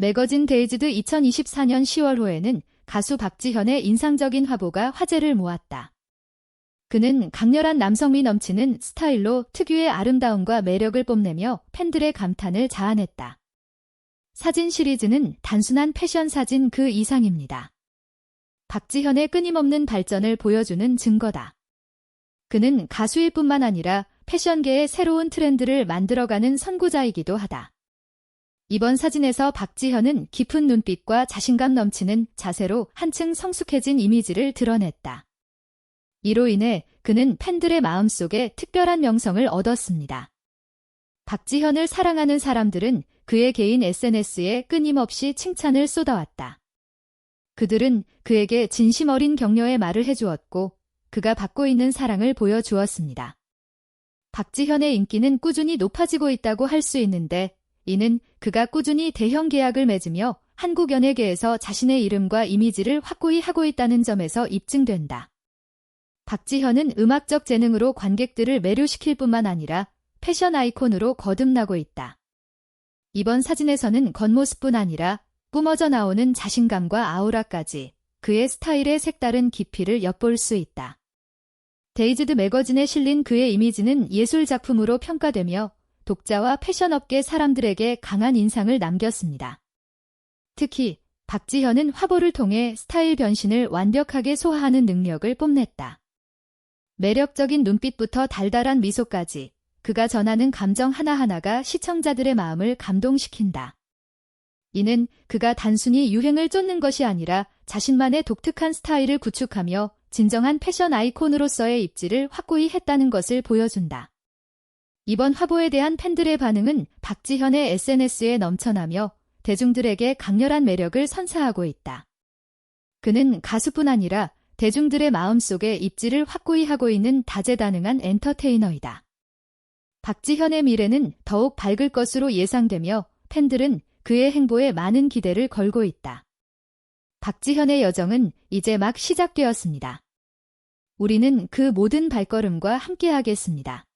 매거진 데이즈드 2024년 10월호에는 가수 박지현의 인상적인 화보가 화제를 모았다. 그는 강렬한 남성미 넘치는 스타일로 특유의 아름다움과 매력을 뽐내며 팬들의 감탄을 자아냈다. 사진 시리즈는 단순한 패션 사진 그 이상입니다. 박지현의 끊임없는 발전을 보여주는 증거다. 그는 가수일 뿐만 아니라 패션계의 새로운 트렌드를 만들어가는 선구자이기도 하다. 이번 사진에서 박지현은 깊은 눈빛과 자신감 넘치는 자세로 한층 성숙해진 이미지를 드러냈다. 이로 인해 그는 팬들의 마음속에 특별한 명성을 얻었습니다. 박지현을 사랑하는 사람들은 그의 개인 SNS에 끊임없이 칭찬을 쏟아왔다. 그들은 그에게 진심 어린 격려의 말을 해주었고 그가 받고 있는 사랑을 보여주었습니다. 박지현의 인기는 꾸준히 높아지고 있다고 할 수 있는데 이는 그가 꾸준히 대형 계약을 맺으며 한국 연예계에서 자신의 이름과 이미지를 확고히 하고 있다는 점에서 입증된다. 박지현은 음악적 재능으로 관객들을 매료시킬 뿐만 아니라 패션 아이콘으로 거듭나고 있다. 이번 사진에서는 겉모습뿐 아니라 뿜어져 나오는 자신감과 아우라까지 그의 스타일의 색다른 깊이를 엿볼 수 있다. 데이즈드 매거진에 실린 그의 이미지는 예술 작품으로 평가되며 독자와 패션업계 사람들에게 강한 인상을 남겼습니다. 특히 박지현은 화보를 통해 스타일 변신을 완벽하게 소화하는 능력을 뽐냈다. 매력적인 눈빛부터 달달한 미소까지 그가 전하는 감정 하나하나가 시청자들의 마음을 감동시킨다. 이는 그가 단순히 유행을 쫓는 것이 아니라 자신만의 독특한 스타일을 구축하며 진정한 패션 아이콘으로서의 입지를 확고히 했다는 것을 보여준다. 이번 화보에 대한 팬들의 반응은 박지현의 SNS에 넘쳐나며 대중들에게 강렬한 매력을 선사하고 있다. 그는 가수뿐 아니라 대중들의 마음속에 입지를 확고히 하고 있는 다재다능한 엔터테이너이다. 박지현의 미래는 더욱 밝을 것으로 예상되며 팬들은 그의 행보에 많은 기대를 걸고 있다. 박지현의 여정은 이제 막 시작되었습니다. 우리는 그 모든 발걸음과 함께하겠습니다.